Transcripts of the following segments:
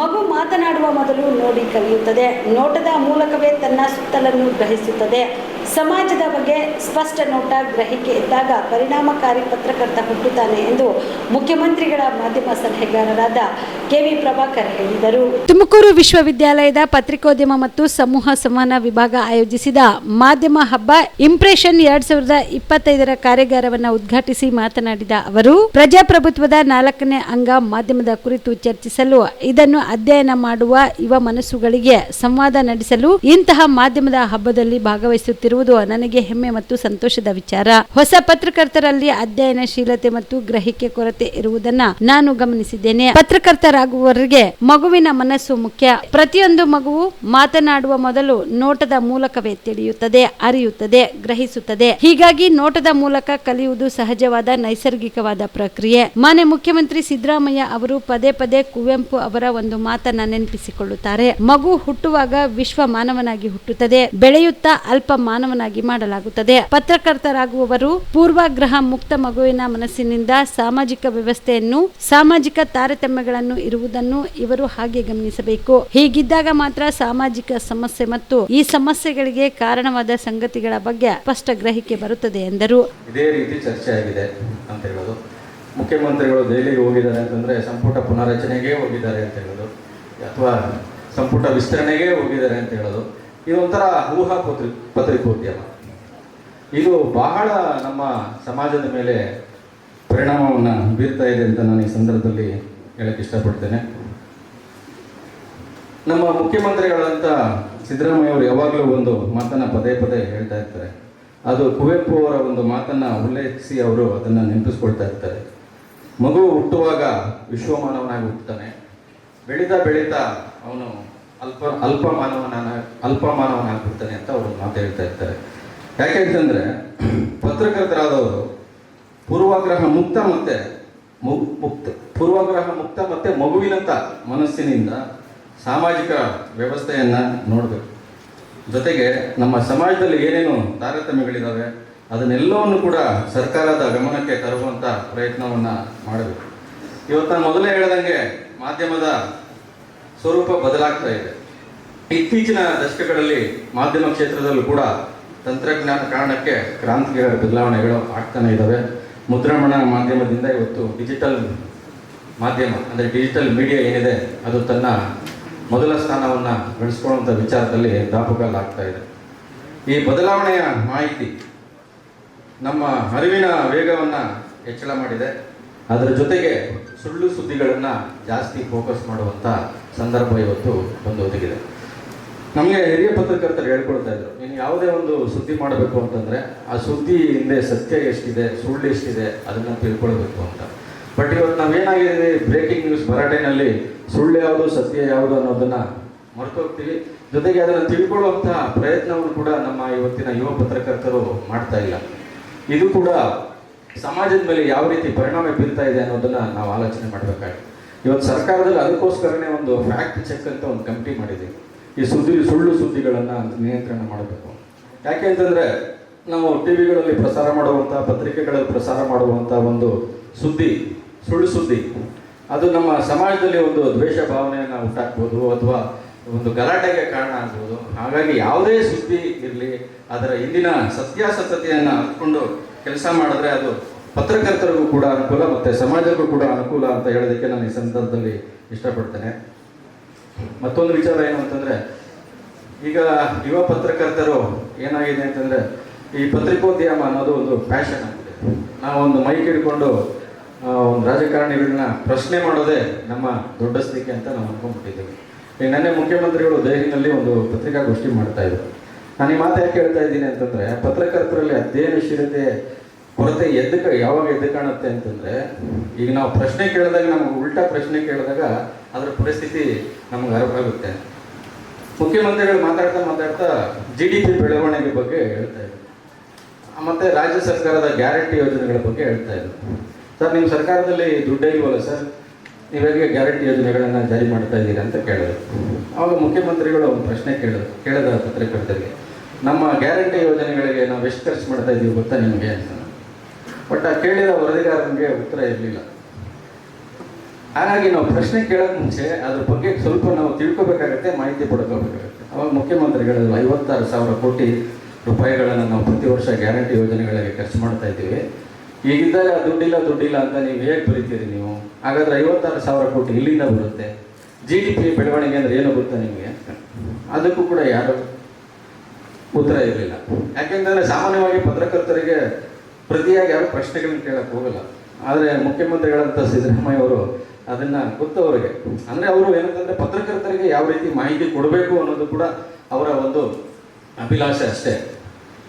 ಮಗು ಮಾತನಾಡುವ ಮೊದಲು ನೋಡಿ ಕಲಿಯುತ್ತದೆ. ನೋಟದ ಮೂಲಕವೇ ತನ್ನ ಸುತ್ತಲನ್ನು ಗ್ರಹಿಸುತ್ತದೆ. ಸಮಾಜದ ಬಗ್ಗೆ ಸ್ಪಷ್ಟ ನೋಟ ಗ್ರಹಿಕೆ ಇದ್ದಾಗ ಪರಿಣಾಮಕಾರಿ ಪತ್ರಕರ್ತ ಹುಟ್ಟುತ್ತಾನೆ ಎಂದು ಮುಖ್ಯಮಂತ್ರಿಗಳ ಮಾಧ್ಯಮ ಸಲಹೆಗಾರರಾದ ಕೆವಿ ಪ್ರಭಾಕರ್ ಹೇಳಿದರು. ತುಮಕೂರು ವಿಶ್ವವಿದ್ಯಾಲಯದ ಪತ್ರಿಕೋದ್ಯಮ ಮತ್ತು ಸಮೂಹ ಸಂವಹನ ವಿಭಾಗ ಆಯೋಜಿಸಿದ ಮಾಧ್ಯಮ ಹಬ್ಬ ಇಂಪ್ರೆಷನ್ ಎರಡ್ ಸಾವಿರದ ಇಪ್ಪತ್ತೈದರ ಕಾರ್ಯಾಗಾರವನ್ನು ಉದ್ಘಾಟಿಸಿ ಮಾತನಾಡಿದ ಅವರು, ಪ್ರಜಾಪ್ರಭುತ್ವದ ನಾಲ್ಕನೇ ಅಂಗ ಮಾಧ್ಯಮದ ಕುರಿತು ಚರ್ಚಿಸಲು ಇದನ್ನು ಅಧ್ಯಯನ ಮಾಡುವ ಯುವ ಮನಸ್ಸುಗಳಿಗೆ ಸಂವಾದ ನಡೆಸಲು ಇಂತಹ ಮಾಧ್ಯಮದ ಹಬ್ಬದಲ್ಲಿ ಭಾಗವಹಿಸುತ್ತಿರುವುದು ನನಗೆ ಹೆಮ್ಮೆ ಮತ್ತು ಸಂತೋಷದ ವಿಚಾರ. ಹೊಸ ಪತ್ರಕರ್ತರಲ್ಲಿ ಅಧ್ಯಯನಶೀಲತೆ ಮತ್ತು ಗ್ರಹಿಕೆ ಕೊರತೆ ಇರುವುದನ್ನ ನಾನು ಗಮನಿಸಿದ್ದೇನೆ. ಪತ್ರಕರ್ತರಾಗುವವರಿಗೆ ಮಗುವಿನ ಮನಸ್ಸು ಮುಖ್ಯ. ಪ್ರತಿಯೊಂದು ಮಗುವು ಮಾತನಾಡುವ ಮೊದಲು ನೋಟದ ಮೂಲಕವೇ ತಿಳಿಯುತ್ತದೆ, ಅರಿಯುತ್ತದೆ, ಗ್ರಹಿಸುತ್ತದೆ. ಹೀಗಾಗಿ ನೋಟದ ಮೂಲಕ ಕಲಿಯುವುದು ಸಹಜವಾದ, ನೈಸರ್ಗಿಕವಾದ ಪ್ರಕ್ರಿಯೆ. ಮಾನ್ಯ ಮುಖ್ಯಮಂತ್ರಿ ಸಿದ್ದರಾಮಯ್ಯ ಅವರು ಪದೇ ಪದೇ ಕುವೆಂಪು ಅವರ ಒಂದು ಮಾತನ್ನ ನೆನಪಿಸಿಕೊಳ್ಳುತ್ತಾರೆ. ಮಗು ಹುಟ್ಟುವಾಗ ವಿಶ್ವ ಮಾನವನಾಗಿ ಹುಟ್ಟುತ್ತದೆ. ಬೆಳೆಯುತ್ತಾ ಅಲ್ಪ ಮಾನವನಾಗಿ ಮಾಡಲಾಗುತ್ತದೆ. ಪತ್ರಕರ್ತರಾಗುವವರು ಪೂರ್ವಾಗ್ರಹ ಮುಕ್ತ ಮಗುವಿನ ಮನಸ್ಸಿನಿಂದ ಸಾಮಾಜಿಕ ವ್ಯವಸ್ಥೆಯನ್ನು, ಸಾಮಾಜಿಕ ತಾರತಮ್ಯಗಳನ್ನು ಇರುವುದನ್ನು ಇವರು ಹಾಗೆ ಗಮನಿಸಬೇಕು. ಹೀಗಿದ್ದಾಗ ಮಾತ್ರ ಸಾಮಾಜಿಕ ಸಮಸ್ಯೆ ಮತ್ತು ಈ ಸಮಸ್ಯೆಗಳಿಗೆ ಕಾರಣವಾದ ಸಂಗತಿಗಳ ಬಗ್ಗೆ ಸ್ಪಷ್ಟ ಗ್ರಹಿಕೆ ಬರುತ್ತದೆ ಎಂದರು. ಇದೇ ರೀತಿ ಚರ್ಚೆ ಆಗಿದೆ ಅಂತ ಹೇಳೋದು ಮುಖ್ಯಮಂತ್ರಿಗಳು ದೆಹಲಿಗೆ ಹೋಗಿದ್ದಾರೆ ಅಂತಂದ್ರೆ ಸಂಪುಟ ಪುನರಚನೆಗೆ ಹೋಗಿದ್ದಾರೆ ಅಂತ ಹೇಳೋದು. ಅಥವಾ ಸಂಪುಟ ವಿಸ್ತರಣೆಗೆ ಹೋಗಿದ್ದಾರೆ ಅಂತ ಹೇಳೋದು. ಇದೊಂಥರ ಊಹಾ ಪತ್ರಿ, ಪತ್ರಿಕೋದ್ಯಮ. ಇದು ಬಹಳ ನಮ್ಮ ಸಮಾಜದ ಮೇಲೆ ಪರಿಣಾಮವನ್ನು ಬೀರ್ತಾ ಇದೆ ಅಂತ ನಾನು ಈ ಸಂದರ್ಭದಲ್ಲಿ ಹೇಳಕ್ಕೆ ಇಷ್ಟಪಡ್ತೇನೆ. ನಮ್ಮ ಮುಖ್ಯಮಂತ್ರಿಗಳಂತ ಸಿದ್ದರಾಮಯ್ಯ ಅವರು ಯಾವಾಗಲೂ ಒಂದು ಮಾತನ್ನ ಪದೇ ಪದೇ ಹೇಳ್ತಾ ಇರ್ತಾರೆ. ಅದು ಕುವೆಂಪು ಅವರ ಒಂದು ಮಾತನ್ನ ಉಲ್ಲೇಖಿಸಿ ಅವರು ಅದನ್ನ ನೆನಪಿಸ್ಕೊಳ್ತಾ ಇರ್ತಾರೆ. ಮಗು ಹುಟ್ಟುವಾಗ ವಿಶ್ವಮಾನವನಾಗಿ ಹುಟ್ಟುತ್ತಾನೆ. ಬೆಳೀತಾ ಬೆಳೀತಾ ಅವನು ಅಲ್ಪ ಅಲ್ಪ ಮಾನವನ ಅಲ್ಪ ಮಾನವನಾಗ್ಬಿಡ್ತಾನೆ ಅಂತ ಅವರು ಮಾತು ಹೇಳ್ತಾ ಇರ್ತಾರೆ. ಯಾಕೆ ಅಂತಂದರೆ, ಪತ್ರಕರ್ತರಾದವರು ಪೂರ್ವಾಗ್ರಹ ಮುಕ್ತ ಮತ್ತೆ ಮಗು ಮುಕ್ತ, ಪೂರ್ವಾಗ್ರಹ ಮುಕ್ತ ಮತ್ತೆ ಮಗುವಿನಂಥ ಮನಸ್ಸಿನಿಂದ ಸಾಮಾಜಿಕ ವ್ಯವಸ್ಥೆಯನ್ನು ನೋಡಬೇಕು. ಜೊತೆಗೆ ನಮ್ಮ ಸಮಾಜದಲ್ಲಿ ಏನೇನು ತಾರತಮ್ಯಗಳಿದ್ದಾವೆ ಅದನ್ನೆಲ್ಲವನ್ನು ಕೂಡ ಸರ್ಕಾರದ ಗಮನಕ್ಕೆ ತರುವಂತ ಪ್ರಯತ್ನವನ್ನು ಮಾಡಬೇಕು. ಇವತ್ತು ನಾನು ಮೊದಲೇ ಹೇಳ್ದಂಗೆ ಮಾಧ್ಯಮದ ಸ್ವರೂಪ ಬದಲಾಗ್ತಾ ಇದೆ. ಇತ್ತೀಚಿನ ದಶಕಗಳಲ್ಲಿ ಮಾಧ್ಯಮ ಕ್ಷೇತ್ರದಲ್ಲೂ ಕೂಡ ತಂತ್ರಜ್ಞಾನ ಕಾರಣಕ್ಕೆ ಕ್ರಾಂತಿಗಳ ಬದಲಾವಣೆಗಳು ಆಗ್ತಾನೆ ಇದ್ದಾವೆ ಮುದ್ರಮಣ ಮಾಧ್ಯಮದಿಂದ ಇವತ್ತು ಡಿಜಿಟಲ್ ಮಾಧ್ಯಮ, ಅಂದರೆ ಡಿಜಿಟಲ್ ಮೀಡಿಯಾ ಏನಿದೆ, ಅದು ತನ್ನ ಮೊದಲ ಸ್ಥಾನವನ್ನು ಬೆಳೆಸ್ಕೊಳ್ಳುವಂಥ ವಿಚಾರದಲ್ಲಿ ದಾಪುಗಾಲಾಗ್ತಾ ಇದೆ. ಈ ಬದಲಾವಣೆಯ ಮಾಹಿತಿ ನಮ್ಮ ಅರಿವಿನ ವೇಗವನ್ನು ಹೆಚ್ಚಳ ಮಾಡಿದೆ. ಅದರ ಜೊತೆಗೆ ಸುಳ್ಳು ಸುದ್ದಿಗಳನ್ನು ಜಾಸ್ತಿ ಫೋಕಸ್ ಮಾಡುವಂಥ ಸಂದರ್ಭ ಇವತ್ತು ಬಂದು ಒದಗಿದೆ ನಮಗೆ ಹಿರಿಯ ಪತ್ರಕರ್ತರು ಹೇಳ್ಕೊಳ್ತಾ ಇದ್ರು, ನೀನು ಯಾವುದೇ ಒಂದು ಸುದ್ದಿ ಮಾಡಬೇಕು ಅಂತಂದರೆ ಆ ಸುದ್ದಿ ಹಿಂದೆ ಸತ್ಯ ಎಷ್ಟಿದೆ, ಸುಳ್ಳು ಎಷ್ಟಿದೆ ಅದನ್ನು ತಿಳ್ಕೊಳ್ಬೇಕು ಅಂತ. ಬಟ್ ಇವತ್ತು ನಾವೇನಾಗಿದೆ ಬ್ರೇಕಿಂಗ್ ನ್ಯೂಸ್ ಭರಾಟೆನಲ್ಲಿ ಸುಳ್ಳು ಯಾವುದು, ಸತ್ಯ ಯಾವುದು ಅನ್ನೋದನ್ನ ಮರ್ತೋಗ್ತೀವಿ ಜೊತೆಗೆ ಅದನ್ನು ತಿಳ್ಕೊಳ್ಳುವಂಥ ಪ್ರಯತ್ನವನ್ನು ಕೂಡ ನಮ್ಮ ಇವತ್ತಿನ ಯುವ ಪತ್ರಕರ್ತರು ಮಾಡ್ತಾ ಇಲ್ಲ. ಇದು ಕೂಡ ಸಮಾಜದ ಮೇಲೆ ಯಾವ ರೀತಿ ಪರಿಣಾಮ ಬೀರ್ತಾ ಇದೆ ಅನ್ನೋದನ್ನು ನಾವು ಆಲೋಚನೆ ಮಾಡಬೇಕಾಗಿದೆ. ಇವತ್ತು ಸರ್ಕಾರದಲ್ಲಿ ಅದಕ್ಕೋಸ್ಕರನೇ ಒಂದು ಫ್ಯಾಕ್ಟ್ ಚೆಕ್ ಅಂತ ಒಂದು ಕಮಿಟಿ ಮಾಡಿದ್ದೀವಿ ಈ ಸುದ್ದಿ, ಸುಳ್ಳು ಸುದ್ದಿಗಳನ್ನು ನಿಯಂತ್ರಣ ಮಾಡಬೇಕು. ಯಾಕೆ ಅಂತಂದರೆ, ನಾವು ಟಿ ವಿಗಳಲ್ಲಿ ಪ್ರಸಾರ ಮಾಡುವಂಥ ಪತ್ರಿಕೆಗಳಲ್ಲಿ ಪ್ರಸಾರ ಮಾಡುವಂಥ ಒಂದು ಸುದ್ದಿ, ಸುಳ್ಳು ಸುದ್ದಿ, ಅದು ನಮ್ಮ ಸಮಾಜದಲ್ಲಿ ಒಂದು ದ್ವೇಷ ಭಾವನೆಯನ್ನು ಉಂಟಾಗ್ಬೋದು ಅಥವಾ ಒಂದು ಗಲಾಟೆಗೆ ಕಾರಣ ಆಗ್ಬೋದು. ಹಾಗಾಗಿ ಯಾವುದೇ ಸುದ್ದಿ ಇರಲಿ, ಅದರ ಹಿಂದಿನ ಸತ್ಯಾಸತ್ಯತೆಯನ್ನು ಹತ್ಕೊಂಡು ಕೆಲಸ ಮಾಡಿದ್ರೆ ಅದು ಪತ್ರಕರ್ತರಿಗೂ ಕೂಡ ಅನುಕೂಲ ಮತ್ತು ಸಮಾಜಕ್ಕೂ ಕೂಡ ಅನುಕೂಲ ಅಂತ ಹೇಳೋದಕ್ಕೆ ನಾನು ಈ ಸಂದರ್ಭದಲ್ಲಿ ಇಷ್ಟಪಡ್ತೇನೆ. ಮತ್ತೊಂದು ವಿಚಾರ ಏನು ಅಂತಂದರೆ, ಈಗ ಯುವ ಪತ್ರಕರ್ತರು ಏನಾಗಿದೆ ಅಂತಂದ್ರೆ, ಈ ಪತ್ರಿಕೋದ್ಯಮ ಅನ್ನೋದು ಒಂದು ಫ್ಯಾಷನ್ ಆಗಿದೆ ನಾವು ಒಂದು ಮೈಕ್ ಹಿಡ್ಕೊಂಡು ಒಂದು ರಾಜಕಾರಣಿಗಳನ್ನ ಪ್ರಶ್ನೆ ಮಾಡೋದೇ ನಮ್ಮ ದೊಡ್ಡ ಸ್ಥಿತಿ ಅಂತ ನಾವು ಅನ್ಕೊಂಡ್ಬಿಟ್ಟಿದ್ದೀವಿ. ಈಗ ನನ್ನೆ ಮುಖ್ಯಮಂತ್ರಿಗಳು ದೆಹಲಿನಲ್ಲಿ ಒಂದು ಪತ್ರಿಕಾಗೋಷ್ಠಿ ಮಾಡ್ತಾ ಇದ್ರು. ನಾನು ಈ ಮಾತು ಯಾಕೆ ಹೇಳ್ತಾ ಇದ್ದೀನಿ ಅಂತಂದ್ರೆ, ಪತ್ರಕರ್ತರಲ್ಲಿ ಅಧ್ಯಯನಶೀಲತೆ ಕೊರತೆ ಎದ್ದು ಯಾವಾಗ ಎದ್ದು ಕಾಣುತ್ತೆ ಅಂತಂದ್ರೆ, ಈಗ ನಾವು ಪ್ರಶ್ನೆ ಕೇಳಿದಾಗ, ನಮಗೆ ಉಲ್ಟಾ ಪ್ರಶ್ನೆ ಕೇಳಿದಾಗ ಅದರ ಪರಿಸ್ಥಿತಿ ನಮಗೆ ಅರಿವಾಗುತ್ತೆ ಮುಖ್ಯಮಂತ್ರಿಗಳು ಮಾತಾಡ್ತಾ ಮಾತಾಡ್ತಾ ಜಿ ಡಿ ಪಿ ಬೆಳವಣಿಗೆ ಬಗ್ಗೆ ಹೇಳ್ತಾ ಇದ್ರು. ಮತ್ತೆ ರಾಜ್ಯ ಸರ್ಕಾರದ ಗ್ಯಾರಂಟಿ ಯೋಜನೆಗಳ ಬಗ್ಗೆ ಹೇಳ್ತಾ ಇದ್ರು. ಸರ್, ನಿಮ್ಮ ಸರ್ಕಾರದಲ್ಲಿ ದುಡ್ಡೇ ಇಲ್ವಲ್ಲ ಸರ್? ನೀವು ಗ್ಯಾರಂಟಿ ಯೋಜನೆಗಳನ್ನು ಜಾರಿ ಮಾಡ್ತಾ ಇದ್ದೀರಾ ಅಂತ ಕೇಳಿದ್ರು. ಆವಾಗ ಮುಖ್ಯಮಂತ್ರಿಗಳು ಒಂದು ಪ್ರಶ್ನೆ ಕೇಳಿದ್ರು, ಕೇಳಿದ ಪತ್ರಕರ್ತರಿಗೆ, ನಮ್ಮ ಗ್ಯಾರಂಟಿ ಯೋಜನೆಗಳಿಗೆ ನಾವು ಎಷ್ಟು ಖರ್ಚು ಮಾಡ್ತಾ ಇದ್ದೀವಿ ಗೊತ್ತಾ ನಿಮಗೆ ಅಂತ. ಬಟ್ ಆ ಕೇಳಿದ ವರದಿಗಾರನಿಗೆ ಉತ್ತರ ಇರಲಿಲ್ಲ. ಹಾಗಾಗಿ ನಾವು ಪ್ರಶ್ನೆ ಕೇಳೋಕೆ ಮುಂಚೆ ಅದ್ರ ಬಗ್ಗೆ ಸ್ವಲ್ಪ ನಾವು ತಿಳ್ಕೊಬೇಕಾಗತ್ತೆ, ಮಾಹಿತಿ ಪಡ್ಕೋಬೇಕಾಗತ್ತೆ. ಅವಾಗ ಮುಖ್ಯಮಂತ್ರಿಗಳು ಐವತ್ತಾರು ಸಾವಿರ ಕೋಟಿ ರೂಪಾಯಿಗಳನ್ನು ನಾವು ಪ್ರತಿ ವರ್ಷ ಗ್ಯಾರಂಟಿ ಯೋಜನೆಗಳಿಗೆ ಖರ್ಚು ಮಾಡ್ತಾ ಇದ್ದೀವಿ. ಈಗಿದ್ದಾಗ ದುಡ್ಡಿಲ್ಲ ದುಡ್ಡಿಲ್ಲ ಅಂತ ನೀವು ಹೇಗೆ ಬರೀತೀರಿ ನೀವು? ಹಾಗಾದ್ರೆ ಐವತ್ತಾರು ಸಾವಿರ ಕೋಟಿ ಇಲ್ಲಿಂದ ಬರುತ್ತೆ. ಜಿ ಡಿ ಪಿ ಬೆಳವಣಿಗೆ ಅಂದ್ರೆ ಏನು ಗೊತ್ತಾ ನಿಮಗೆ? ಅದಕ್ಕೂ ಕೂಡ ಯಾರು ಉತ್ತರ ಇರಲಿಲ್ಲ. ಯಾಕೆಂದರೆ ಸಾಮಾನ್ಯವಾಗಿ ಪತ್ರಕರ್ತರಿಗೆ ಪ್ರತಿಯಾಗಿ ಯಾರು ಪ್ರಶ್ನೆಗಳನ್ನ ಕೇಳಕ್ಕೆ ಹೋಗಲ್ಲ. ಆದರೆ ಮುಖ್ಯಮಂತ್ರಿಗಳಂತ ಸಿದ್ದರಾಮಯ್ಯ ಅವರು ಅದನ್ನ ಗೊತ್ತು ಅವರಿಗೆ. ಅಂದರೆ ಅವರು ಏನಂತಂದ್ರೆ ಪತ್ರಕರ್ತರಿಗೆ ಯಾವ ರೀತಿ ಮಾಹಿತಿ ಕೊಡಬೇಕು ಅನ್ನೋದು ಕೂಡ ಅವರ ಒಂದು ಅಭಿಲಾಷೆ ಅಷ್ಟೇ.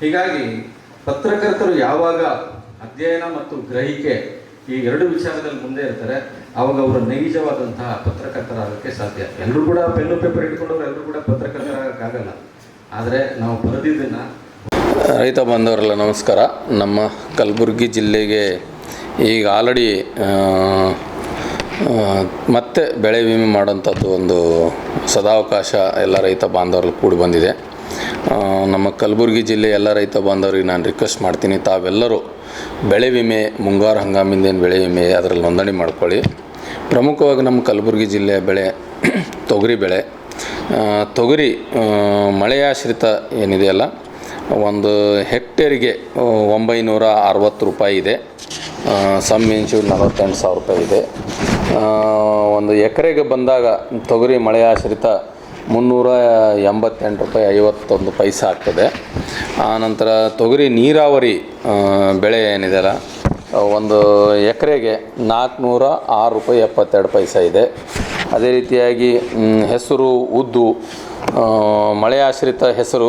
ಹೀಗಾಗಿ ಪತ್ರಕರ್ತರು ಯಾವಾಗ ಅಧ್ಯಯನ ಮತ್ತು ಗ್ರಹಿಕೆ ಈ ಎರಡು ವಿಚಾರದಲ್ಲಿ ಮುಂದೆ ಇರ್ತಾರೆ, ಅವಾಗ ಅವರು ನೈಜವಾದಂತಹ ಪತ್ರಕರ್ತರಾಗಕ್ಕೆ ಸಾಧ್ಯ. ಎಲ್ಲರೂ ಕೂಡ ಪೆನ್ನು ಪೇಪರ್ ಇಟ್ಕೊಂಡವ್ರು ಎಲ್ಲರೂ ಕೂಡ ಪತ್ರಕರ್ತರಾಗಕ್ಕಾಗಲ್ಲ. ಆದರೆ ನಾವು ಬರೆದಿದ್ದನ್ನು ರೈತ ಬಾಂಧವರೆಲ್ಲ ನಮಸ್ಕಾರ. ನಮ್ಮ ಕಲಬುರಗಿ ಜಿಲ್ಲೆಗೆ ಈಗ ಆಲ್ರೆಡಿ ಮತ್ತೆ ಬೆಳೆ ವಿಮೆ ಮಾಡೋಂಥದ್ದು ಒಂದು ಸದಾವಕಾಶ ಎಲ್ಲ ರೈತ ಬಾಂಧವರಲ್ಲಿ ಕೂಡಿ ಬಂದಿದೆ. ನಮ್ಮ ಕಲಬುರಗಿ ಜಿಲ್ಲೆ ಎಲ್ಲ ರೈತ ಬಾಂಧವರಿಗೆ ನಾನು ರಿಕ್ವೆಸ್ಟ್ ಮಾಡ್ತೀನಿ, ತಾವೆಲ್ಲರೂ ಬೆಳೆ ವಿಮೆ, ಮುಂಗಾರು ಹಂಗಾಮಿಂದೇನು ಬೆಳೆ ವಿಮೆ ಅದರಲ್ಲಿ ನೋಂದಣಿ ಮಾಡ್ಕೊಳ್ಳಿ. ಪ್ರಮುಖವಾಗಿ ನಮ್ಮ ಕಲಬುರಗಿ ಜಿಲ್ಲೆಯ ಬೆಳೆ ತೊಗರಿ ಬೆಳೆ. ತೊಗರಿ ಮಳೆಯಾಶ್ರಿತ ಏನಿದೆಯಲ್ಲ ಒಂದು ಹೆಕ್ಟೇರಿಗೆ ಒಂಬೈನೂರ ಅರವತ್ತು ರೂಪಾಯಿ ಇದೆ. ಸಮ್ ಇಂಚು ನಲವತ್ತೆಂಟು ಸಾವಿರ ರೂಪಾಯಿ ಇದೆ. ಒಂದು ಎಕರೆಗೆ ಬಂದಾಗ ತೊಗರಿ ಮಳೆಯಾಶ್ರಿತ ಮುನ್ನೂರ ಎಂಬತ್ತೆಂಟು ರೂಪಾಯಿ ಐವತ್ತೊಂದು ಪೈಸೆ ಆಗ್ತದೆ. ಆನಂತರ ತೊಗರಿ ನೀರಾವರಿ ಬೆಳೆ ಏನಿದೆಯಲ್ಲ ಒಂದು ಎಕರೆಗೆ ನಾಲ್ಕುನೂರ ಆರು ರೂಪಾಯಿ ಎಪ್ಪತ್ತೆರಡು ಪೈಸೆ ಇದೆ. ಅದೇ ರೀತಿಯಾಗಿ ಹೆಸರು ಉದ್ದು ಮಳೆ ಆಶ್ರಿತ ಹೆಸರು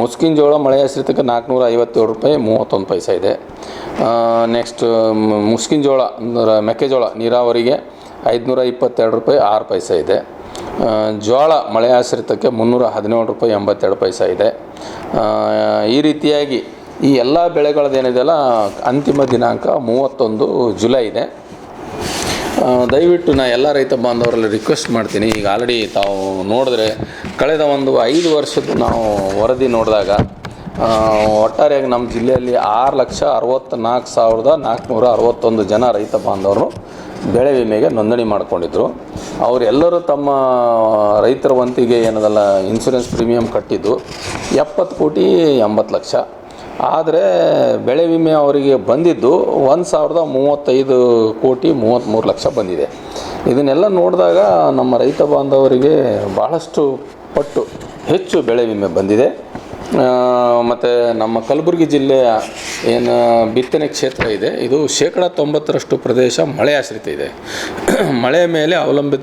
ಮುಸ್ಕಿನ ಜೋಳ ಮಳೆ ಹಸಿರ್ತಕ್ಕ ನಾಲ್ಕುನೂರ ಐವತ್ತೇಳು ರೂಪಾಯಿ ಮೂವತ್ತೊಂದು ಪೈಸೆ ಇದೆ. ನೆಕ್ಸ್ಟ್ ಮುಸ್ಕಿನ ಜೋಳ, ಅಂದ್ರೆ ಮೆಕ್ಕೆಜೋಳ ನೀರಾವರಿಗೆ ಐದುನೂರ ಇಪ್ಪತ್ತೆರಡು ರೂಪಾಯಿ ಆರು ಪೈಸೆ ಇದೆ. ಜೋಳ ಮಳೆ ಆಶ್ರಿತಕ್ಕೆ ಮುನ್ನೂರ ಹದಿನೇಳು ರೂಪಾಯಿ ಎಂಬತ್ತೆರಡು ಪೈಸೆ ಇದೆ. ಈ ರೀತಿಯಾಗಿ ಈ ಎಲ್ಲ ಬೆಳೆಗಳದ್ದೇನಿದೆಯಲ್ಲ ಅಂತಿಮ ದಿನಾಂಕ ಮೂವತ್ತೊಂದು ಜುಲೈ ಇದೆ. ದಯವಿಟ್ಟು ನಾ ಎಲ್ಲ ರೈತ ಬಾಂಧವರಲ್ಲಿ ರಿಕ್ವೆಸ್ಟ್ ಮಾಡ್ತೀನಿ. ಈಗ ಆಲ್ರೆಡಿ ತಾವು ನೋಡಿದ್ರೆ ಕಳೆದ ಒಂದು ಐದು ವರ್ಷದ ನಾವು ವರದಿ ನೋಡಿದಾಗ ಒಟ್ಟಾರೆಯಾಗಿ ನಮ್ಮ ಜಿಲ್ಲೆಯಲ್ಲಿ ಆರು ಲಕ್ಷ ಅರವತ್ತ್ನಾಲ್ಕು ಸಾವಿರದ ನಾಲ್ಕುನೂರ ಅರವತ್ತೊಂದು ಜನ ರೈತ ಬಾಂಧವರು ಬೆಳೆ ವಿಮೆಗೆ ನೋಂದಣಿ ಮಾಡಿಕೊಂಡಿದ್ರು. ಅವರೆಲ್ಲರೂ ತಮ್ಮ ರೈತರ ವಂತಿಗೆ ಏನದಲ್ಲ ಇನ್ಸೂರೆನ್ಸ್ ಪ್ರೀಮಿಯಂ ಕಟ್ಟಿದ್ದು ಎಪ್ಪತ್ತು ಕೋಟಿ ಎಂಬತ್ತು ಲಕ್ಷ. ಆದರೆ ಬೆಳೆ ವಿಮೆ ಅವರಿಗೆ ಬಂದಿದ್ದು ಒಂದು ಸಾವಿರದ ಮೂವತ್ತೈದು ಕೋಟಿ ಮೂವತ್ತ್ಮೂರು ಲಕ್ಷ ಬಂದಿದೆ. ಇದನ್ನೆಲ್ಲ ನೋಡಿದಾಗ ನಮ್ಮ ರೈತ ಬಾಂಧವರಿಗೆ ಭಾಳಷ್ಟು ಪಟ್ಟು ಹೆಚ್ಚು ಬೆಳೆ ವಿಮೆ ಬಂದಿದೆ. ಮತ್ತು ನಮ್ಮ ಕಲಬುರಗಿ ಜಿಲ್ಲೆಯ ಏನು ಬಿತ್ತನೆ ಕ್ಷೇತ್ರ ಇದೆ, ಇದು ಶೇಕಡ ತೊಂಬತ್ತರಷ್ಟು ಪ್ರದೇಶ ಮಳೆ ಆಶ್ರಿತ ಇದೆ. ಮಳೆ ಮೇಲೆ ಅವಲಂಬಿತ